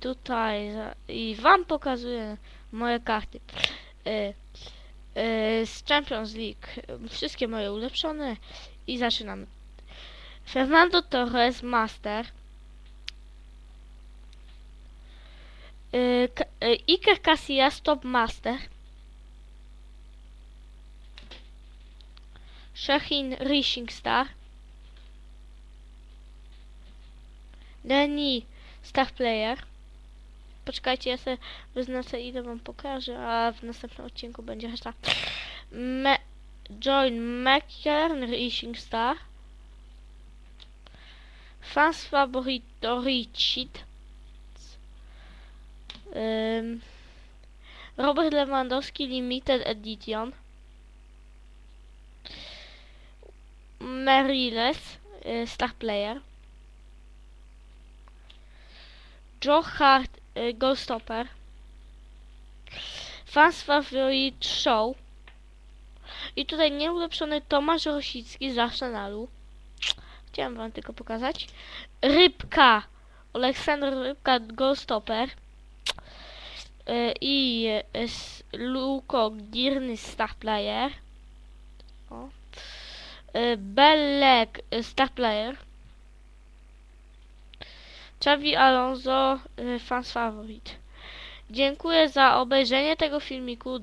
tutaj i wam pokazuję moje karty. E, e, z Champions League. Wszystkie moje ulepszone i zaczynamy. Fernando Torres Master. E, Iker Casillas Top Master. Shahin Racing Star. Danny Star Player. Poczekajcie, ja sobie wyznaczę ile wam pokażę, a w następnym odcinku będzie reszta. Me Join Maker Racing Star. Fans Favorito Richit. Ym, Robert Lewandowski Limited Edition. Meriles y, Star Player. Joe Hart y, Goalstopper. Fans Favorite Show. I tutaj nieulepszony Tomasz Rosicki z Arsenalu. Chciałem wam tylko pokazać. Rybka. Aleksander Rybka Goalstopper. Y, I Luko Girny Star Player. O. Y, Star Player. Xavi Alonso y, Fans Favorite. Dziękuję za obejrzenie tego filmiku.